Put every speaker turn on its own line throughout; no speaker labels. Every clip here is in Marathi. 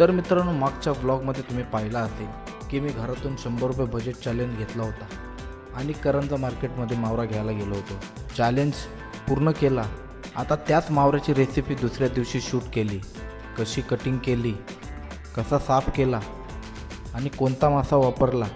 तर मित्रांनो मागच्या व्लॉगमध्ये तुम्ही पाहिला असेल की मी घरातून शंभर रुपये बजेट चॅलेंज घेतला होता. आणि करंजा मार्केटमध्ये मावरा घ्यायला गेलो होतो. चॅलेंज पूर्ण केला. आता त्याच मावऱ्याची रेसिपी दुसऱ्या दिवशी शूट केली. कशी कटिंग केली? कसा साफ केला? आणि कोणता मासा वापरला?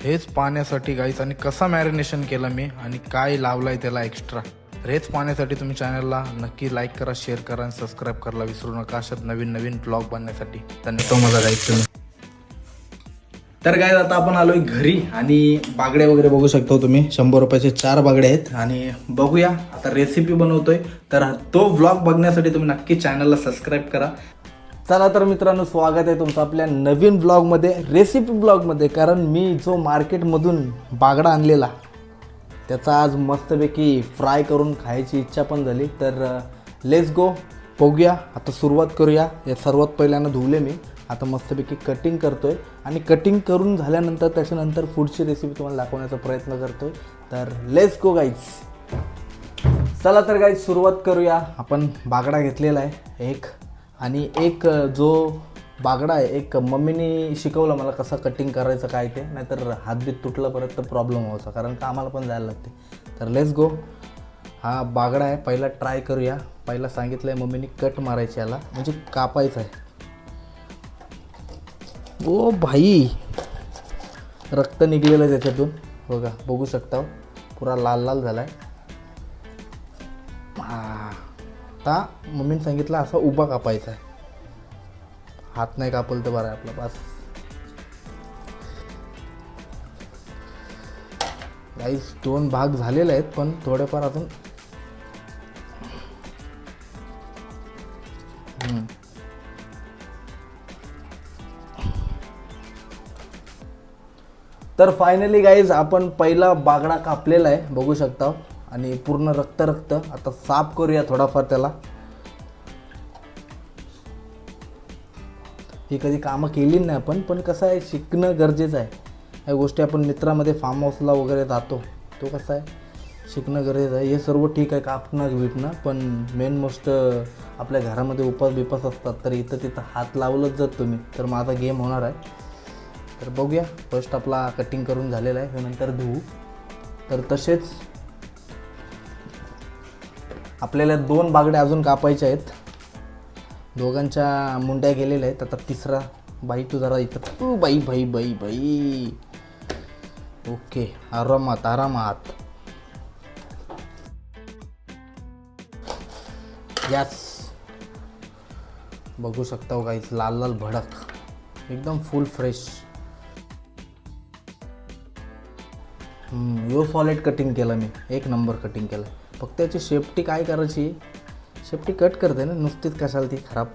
हेच पाहण्यासाठी गाईस आणि कसा मॅरिनेशन केला मी? आणि काय लावलाय त्याला एक्स्ट्रा रेच पाहण्यासाठी तुम्ही चॅनलला नक्की लाईक करा शेअर करा आणि सबस्क्राईब करायला विसरू नका अशात नवीन नवीन ब्लॉग बनण्यासाठी. धन्यवाद. माझा गाईस तर काय आता आपण आलोय घरी आणि बागड्या वगैरे बघू शकतो हो तुम्ही. शंभर रुपयाचे चार बागडे आहेत आणि बघूया आता रेसिपी बनवतोय. तर तो व्लॉग बघण्यासाठी तुम्ही नक्की चॅनलला सबस्क्राईब करा. चला तर मित्रांनो स्वागत आहे तुमचं आपल्या नवीन ब्लॉगमध्ये रेसिपी ब्लॉगमध्ये कारण मी जो मार्केटमधून बागडा आणलेला त्याचा आज मस्तपैकी फ्राय करून खायची इच्छा पण झाली. तर लेस गो बघूया. आता सुरुवात करूया. या सर्वात पहिल्यांदा धुवले मी. आता मस्तपैकी कटिंग करतो आहे आणि कटिंग करून झाल्यानंतर त्याच्यानंतर पुढची रेसिपी तुम्हाला दाखवण्याचा प्रयत्न करतो आहे तर लेस गो गाईज चला तर गाईज सुरुवात करूया. आपण बागडा घेतलेला आहे. एक आणि एक जो बागडा आहे. एक मम्मीनी शिकवलं मला कसं कटिंग करायचं काय ते. नाहीतर हातबीत तुटलं परत तर प्रॉब्लेम व्हायचा. कारण कामाला पण जायला लागते. तर लेट्स गो हा बागडा आहे. पहिला ट्राय करूया. पहिला सांगितलं आहे मम्मीनी कट मारायची याला. म्हणजे कापायचं आहे. ओ भाई! रक्त निघलेलं आहे त्याच्यातून. हो बघा बघू शकता हो. पुरा लाल लाल झाला आहे आता मम्मीने सांगितलं असा उभा कापायचा आहे. हात नाही कापल तर बरं आहे आपला पास गाईस दोन भाग झालेले आहेत पण थोडेफार अजून हम्म. तर फायनली गाईज आपण पहिला बागडा कापलेला आहे बघू शकता. आणि पूर्ण रक्त रक्त आता साफ करूया थोडाफार त्याला. ही कधी कामं केली नाही आपण पण कसं आहे शिकणं गरजेचं आहे. ह्या गोष्टी आपण मित्रामध्ये फार्म हाऊसला वगैरे जातो तो कसा आहे शिकणं गरजेचं आहे. हे सर्व ठीक आहे कापणं विटणं पण मेन मोस्ट आपल्या घरामध्ये उपास बिपास असतात तर इथं तिथं हात लावलंच जर तुम्ही तर माझा गेम होणार आहे. तर बघूया फर्स्ट आपला कटिंग करून झालेला आहे नंतर धुवू तर तसेच आपल्याला दोन बागड्या अजून कापायच्या आहेत. दोघांच्या मुंड्या गेलेल्या आहेत. आता तिसरा बाई तू जरा इथं तू बाई बाई बाई बाई. ओके आरामात आरामात. याच बघू शकता हो काहीच लाल लाल भडक. एकदम फुल फ्रेश यो सॉलिड कटिंग केलं मी. एक नंबर कटिंग केलं. फक्त त्याची शेफ्टी काय करायची? शेपटी कट करते ना नुसतीच कशाला ती खराब.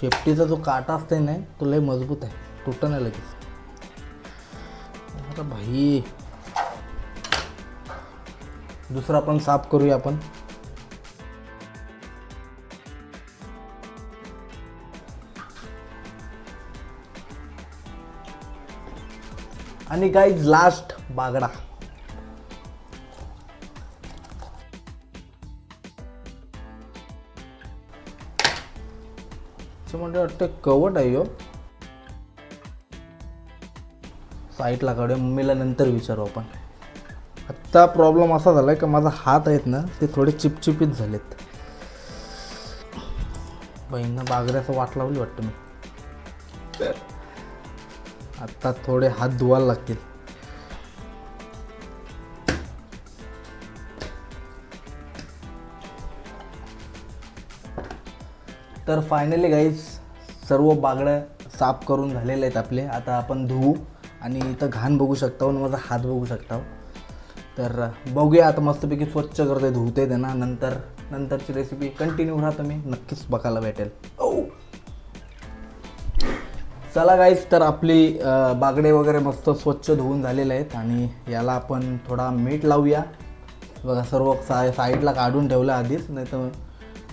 शेपटीचा जो काटा असते ना तो लय मजबूत आहे. तुटत नाही लगेच. अरे भाई. दुसरा आपण साफ करूया आपण. आणि गाईज लास्ट बागडा. म्हणजे वाटतं कवट आहे हो. साईटला काढूया मम्मीला नंतर विचारू आपण. आत्ता प्रॉब्लेम असा झाला आहे का माझा हात आहेत ना ते थोडे चिपचिपीत झालेत. बहिणीनं बागऱ्याचं वाट लावली वाटतं मी. आत्ता थोडे हात धुवायला लागतील. तर फायनली गाईज सर्व बागड्या साफ करून झालेले आहेत आपले. आता आपण धुवू आणि इथं घाण बघू शकता आणि माझा हात बघू शकता. तर बघूया आता मस्तपैकी स्वच्छ करते धुवते त्यांना. नंतर नंतरची रेसिपी कंटिन्यू राहा तुम्ही. नक्कीच बघायला भेटेल. ओ चला गाईज तर आपली बागडे वगैरे मस्त स्वच्छ धुवून झालेले आहेत आणि याला आपण थोडा मीठ लावूया. बघा सर्व सा साईडला काढून ठेवलं आधीच नाही तर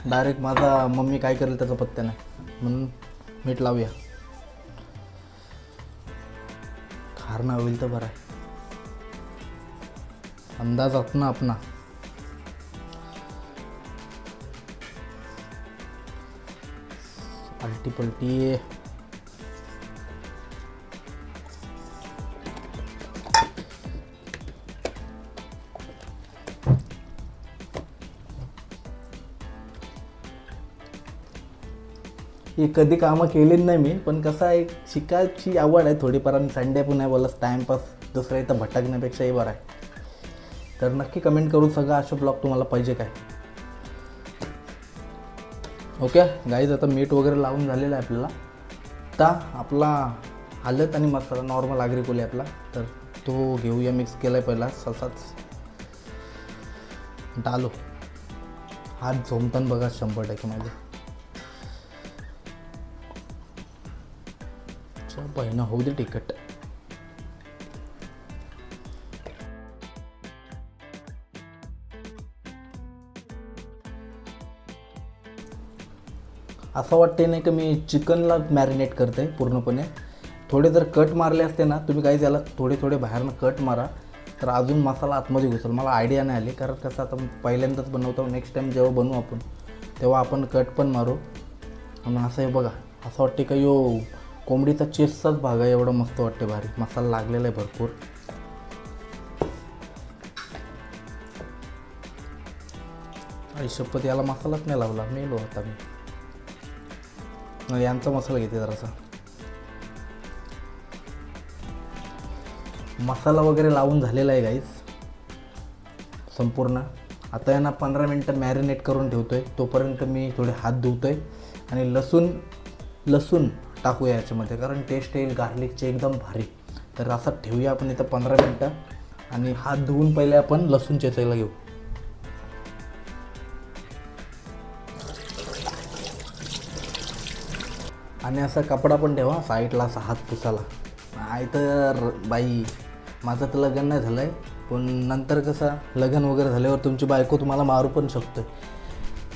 डायरेक्ट माझा मम्मी काय करेल त्याचा पत्त्या नाही. म्हणून मीठ लावूया. खार ना होईल तर बरं आहे. अंदाज अपना अपना आलटी पलटी हे कधी कामं केलीच नाही मी पण कसं आहे शिकायची आवड आहे थोडीफार आणि संडे पण आहे बोलास टाईमपास दुसऱ्या इथं भटकण्यापेक्षाही बरं आहे. तर नक्की कमेंट करून सगळं असे ब्लॉग तुम्हाला पाहिजे काय. ओके गाईज आता मीठ वगैरे लावून झालेलं आहे आपल्याला. आता आपला हलत आणि मसाला नॉर्मल आगरी कोली आपला. तर तो घेऊया मिक्स केला आहे पहिला ससाच. डालो हात झोमताना बघा शंभर टक्के माझे. ಪಯಣ ಹೌದು होऊ दे असं वाटते नाही की मी चिकनला मॅरिनेट करते पूर्णपणे थोडे जर कट मारले असते ना तुम्ही काही त्याला थोडे थोडे बाहेरनं कट मारा तर अजून मसाला आतमध्ये घुसेल मला आयडिया नाही आली कारण कसं आता पहिल्यांदाच बनवतो नेक्स्ट टाईम जेव्हा बनवू आपण तेव्हा आपण कट पण मारू आणि असं हे बघा असं वाटते का यो कोंबडीचा चेस्टचाच भाग आहे एवढं मस्त वाटते भारी. मसाला लागलेला आहे भरपूर. आई शपथ याला मसालाच नाही लावला. मेलो आता मी. यांचा मसाला घेते जरासा. मसाला वगैरे लावून झालेला आहे गाईस संपूर्ण. आता यांना पंधरा मिनटं मॅरिनेट करून ठेवतो आहे तोपर्यंत मी थोडे हात धुवतो आहे आणि लसूण लसूण टाकूया याच्यामध्ये कारण टेस्ट येईल गार्लिकचे एकदम भारी. तर असं ठेवूया आपण इथं पंधरा मिनटं. आणि हात धुवून पहिले आपण लसूण चेचायला घेऊ. आणि असा कपडा पण ठेवा साईडला असा हात पुसाला आहे तर बाई माझं तर लग्न नाही झालं आहे पण नंतर कसं लग्न वगैरे झाल्यावर तुमची बायको तुम्हाला मारू पण शकतो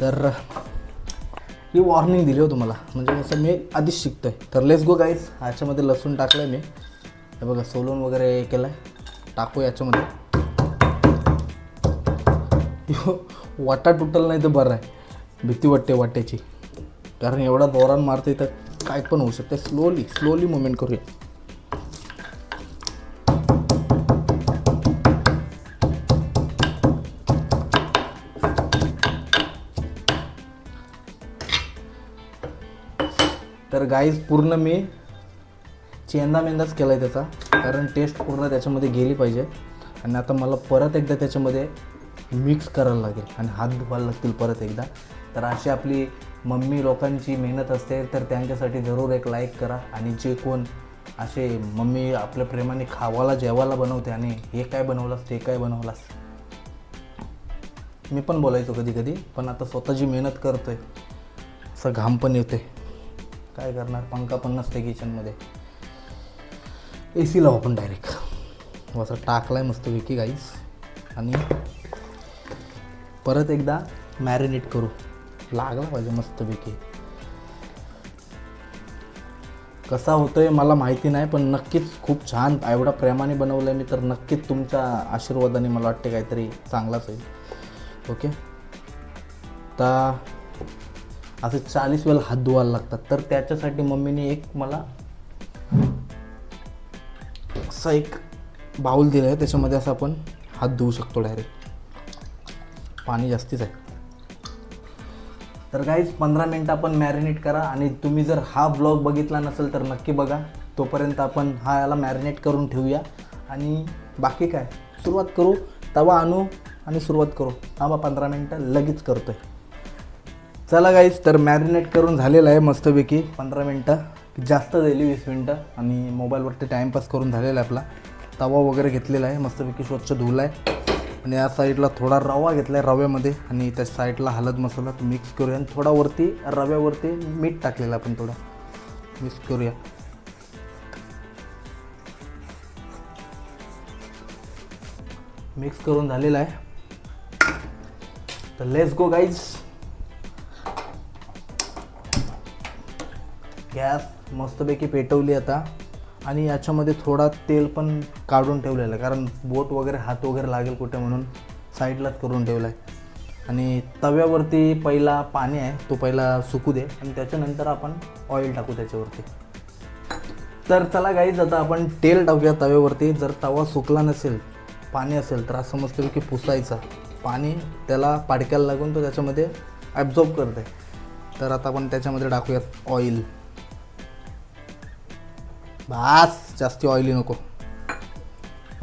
तर ही वॉर्निंग दिली हो तुम्हाला. म्हणजे कसं मी आधीच शिकतो आहे तर लेस गो गाईज ह्याच्यामध्ये लसूण टाकलं आहे मी. हे बघा सोलून वगैरे केलं आहे टाकू याच्यामध्ये वाटा तुटल नाही तर बरं आहे. भीती वाटते वाट्याची कारण एवढा दोरान मारते तर काय पण होऊ शकते. स्लोली स्लोली मुवमेंट करूया. गाईज पूर्ण मी चेंदा मेंदाच केला आहे त्याचा. कारण टेस्ट पूर्ण त्याच्यामध्ये गेली पाहिजे. आणि आता मला परत एकदा त्याच्यामध्ये मिक्स करायला लागेल. आणि हात धुवायला लागतील परत एकदा. तर अशी आपली मम्मी लोकांची मेहनत असते तर त्यांच्यासाठी जरूर एक लाईक करा. आणि जे कोण असे मम्मी आपल्या प्रेमाने खावाला जेवायला बनवते आणि हे काय बनवलास ते काय बनवलास? मी पण बोलायचो कधी कधी पण आता स्वतःची मेहनत करतोय. असं घाम पण येते काय करणार? पंखा पण नसते किचनमध्ये ए सी लावू आपण डायरेक्ट हो, असं टाकलाय मस्त विकी गाईस आणि परत एकदा मॅरिनेट करू. लागला पाहिजे मस्तपैकी कसा होतोय मला माहिती नाही पण नक्कीच खूप छान एवढा प्रेमाने बनवलं आहे मी तर नक्कीच तुमच्या आशीर्वादाने मला वाटते काहीतरी चांगलाच होईल. ओके तर असं चाळीस वेळा हात धुवायला लागतात. तर त्याच्यासाठी मम्मीने एक मला असा एक बाऊल दिला आहे त्याच्यामध्ये असं आपण हात धुवू शकतो डायरेक्ट पाणी जास्तीच आहे. तर काहीच पंधरा मिनटं आपण मॅरिनेट करा आणि तुम्ही जर हा ब्लॉग बघितला नसेल तर नक्की बघा. तोपर्यंत आपण हा याला मॅरिनेट करून ठेवूया. आणि बाकी काय? सुरुवात करू. तवा आणू आणि सुरुवात करू. थांबा पंधरा मिनटं लगेच करतो आहे चला गाईज तर मॅरिनेट करून झालेलं आहे मस्तपैकी. पंधरा मिनटं जास्त झाली वीस मिनटं. आणि मोबाईलवरती टाईमपास करून झालेला आहे आपला. तवा वगैरे घेतलेला आहे मस्तपैकी स्वच्छ धुला आहे आणि या साईडला थोडा रवा घेतला आहे रव्यामध्ये. आणि त्या साईडला हलद मसाला मिक्स करूया. आणि थोडा वरती रव्यावरती मीठ टाकलेलं आपण थोडं. मिक्स करूया. मिक्स करून झालेलं आहे. तर लेट्स गो गाईज गॅस मस्तपैकी पेटवली आता. आणि याच्यामध्ये थोडा तेल पण काढून ठेवलेलं आहे. कारण बोट वगैरे हात वगैरे लागेल कुठे म्हणून साईडलाच करून ठेवला आहे आणि तव्यावरती पहिला पाणी आहे तो पहिला सुकू दे. आणि त्याच्यानंतर आपण ऑइल टाकू त्याच्यावरती. तर चला गाईज आता आपण तेल टाकूया तव्यावरती. जर तवा सुकला नसेल पाणी असेल तर असं मस्त की पुसायचा. पाणी त्याला पाडक्याला लागून तो त्याच्यामध्ये ॲब्झॉर्ब करते तर आता आपण त्याच्यामध्ये टाकूयात ऑइल बास जास्ती ऑइली नको.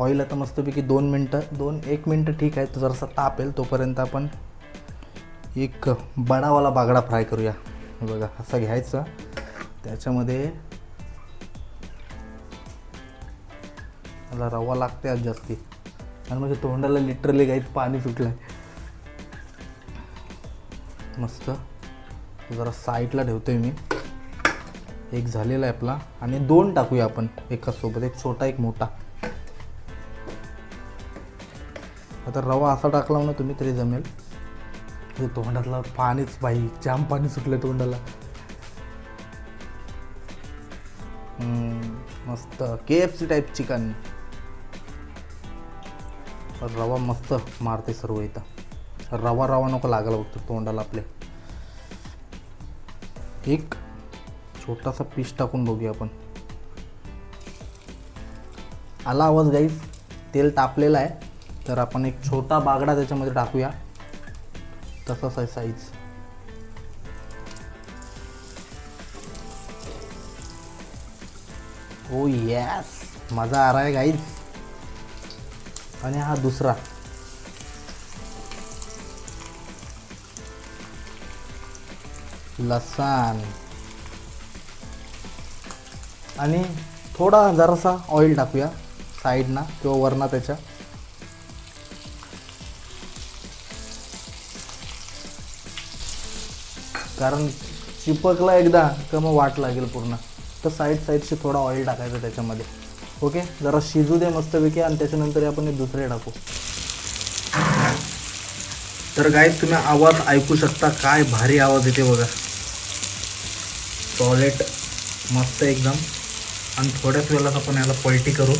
ऑइल आता मस्तपैकी दोन मिनटं दोन एक मिनटं ठीक आहे. तो जरासा ताप येईल तोपर्यंत आपण एक बडावाला बागडा फ्राय करूया. बघा असं घ्यायचं. त्याच्यामध्ये मला रवा लागते आज जास्ती. आणि म्हणजे तोंडाला लिटरली काहीच पाणी सुटलं मस्त. जरा साईडला ठेवतोय मी. एक झालेला आहे आपला. आणि दोन टाकूया आपण एकाच सोबत एक छोटा एक मोठा. आता रवा असा टाकला ना तुम्ही तरी जमेल. हे तोंडातला पाणीच बाई जाम पाणी सुटलं तोंडाला. मस्त. K F C type chicken रवा मस्त मारते सर्व इथं. रवा रवा नको लागायला बघतो तोंडाला आपल्या एक छोटासा पीस टाकून बघूया आपण. आला आवाज गाईस तेल तापलेलं आहे. तर आपण एक छोटा बागडा त्याच्यामध्ये टाकूया. तसाच आहे साईज ओ यस मजा आ रहा है गाईज आणि हा दुसरा. लसण. आणि थोडा जरासा ऑइल टाकूया साईडना किंवा वरना त्याच्या. कारण चिपकला एकदा का मग वाट लागेल पूर्ण. तर साईड साईडशी थोडा ऑइल टाकायचं त्याच्यामध्ये. ओके जरा शिजू दे मस्तपैकी आणि त्याच्यानंतर आपण दुसरे टाकू. तर गाईज तुम्ही आवाज ऐकू शकता काय भारी आवाज येते बघा. टॉयलेट मस्त एकदम. आणि थोड्याच वेळात आपण याला पलटी करू.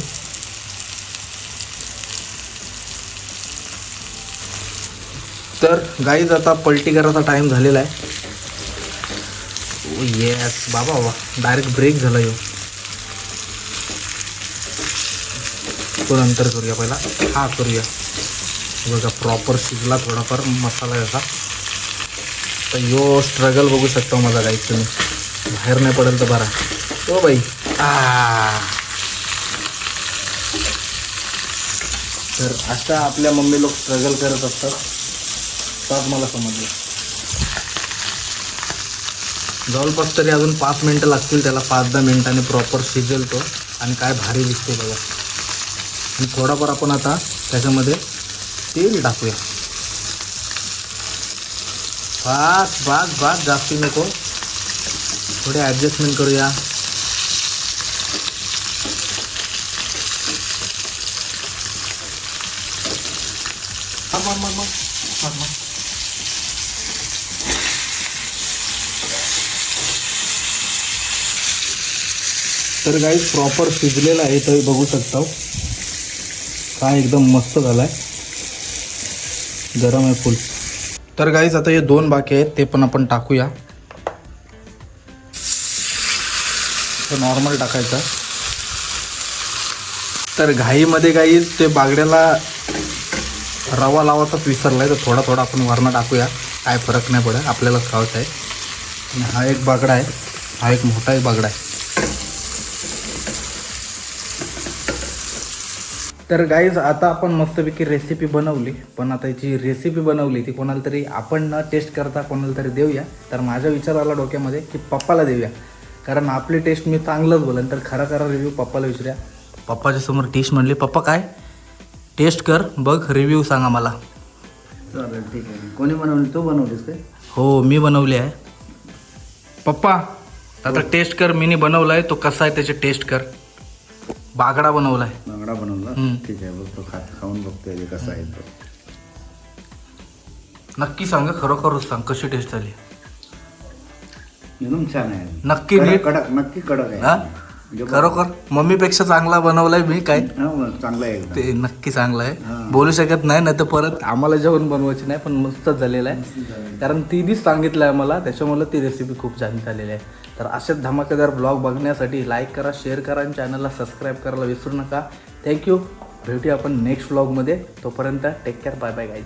तर गाईज आता पलटी करायचा टाईम झालेला आहे. Oh येस बाबा बाबा डायरेक्ट ब्रेक झाला येऊ तो नंतर करूया पहिला. हा करूया. बघा प्रॉपर शिजला थोडाफार मसाला याचा. तर यो स्ट्रगल बघू शकता माझा गाईज तुम्ही. बाहेर नाही पडेल तर बरा. O by. तर अशा आपल्या मम्मी लोक स्ट्रगल करत असतात. त्यात मला समजलं. जवळपास तरी अजून पाच मिनटं लागतील त्याला. पाच दहा मिनिटांनी प्रॉपर शिजेल तो आणि काय भारी दिसते बघा. आणि थोडाफार आपण आता त्याच्यामध्ये तेल टाकूया. भात भात भात जास्ती नको. थोडे ॲडजस्टमेंट करूया. हा, मग, मग, मग. मग, मग. तर गाईज प्रॉपर शिजलेला आहे तर बघू शकता हो. काय एकदम मस्त झाला आहे गरम आहे फुल तर गाईज आता हे दोन बाकी आहेत ते पण आपण टाकूया. नॉर्मल टाकायचं. तर घाईमध्ये गाईज ते बागड्याला रवा लावाचाच विसरला आहे तर थोडा थोडा आपण वरणं टाकूया. काय फरक नाही पडत आपल्यालाच खावायचा आहे. आणि हा एक बागडा आहे. हा एक मोठा एक बागडा आहे. तर गाईज आता आपण मस्तपैकी रेसिपी बनवली. पण आता याची रेसिपी बनवली ती कोणाला तरी आपण न टेस्ट करता कोणाला तरी देऊया. तर माझा विचार आला डोक्यामध्ये की पप्पाला देऊया. कारण आपली टेस्ट मी चांगलंच बोलेन तर खरा खरा रिव्ह्यू पप्पाला विचारूया. पप्पाच्या समोर टेस्ट म्हणली पप्पा काय? टेस्ट कर बघ रिव्ह्यू सांगा मला.
चालेल ठीक आहे. कोणी बनवली? तू बनवलीस काय?
हो मी बनवली आहे. पप्पा आता टेस्ट कर मीनी बनवलाय तो कसा आहे त्याची टेस्ट कर. बागडा बनवलाय.
बांगडा बनवला?
हम्म.
ठीक आहे बघतो खा खाऊन बघतोय हे कसा आहे तो.
नक्की सांगा खरोखरच सांग कशी टेस्ट झाली?
एकदम छान आहे.
नक्की
कडक
नीट?
कडक नक्की कडक
हा?
आहे
खरोखर? मम्मीपेक्षा चांगला बनवलाय मी काय?
हा चांगलं आहे
ते नक्की चांगलं आहे. बोलू शकत नाही नाही तर परत आम्हाला जेवण बनवायची नाही पण मस्तच झालेलं आहे. कारण तिनेच सांगितलं आहे मला त्याच्यामुळे ती रेसिपी खूप छान झालेली आहे. तर असेच धमाकेदार ब्लॉग बघण्यासाठी लाईक करा शेअर करा आणि चॅनलला सबस्क्राईब करायला विसरू नका. थँक्यू भेटूया आपण नेक्स्ट ब्लॉगमध्ये तोपर्यंत take care bye bye guys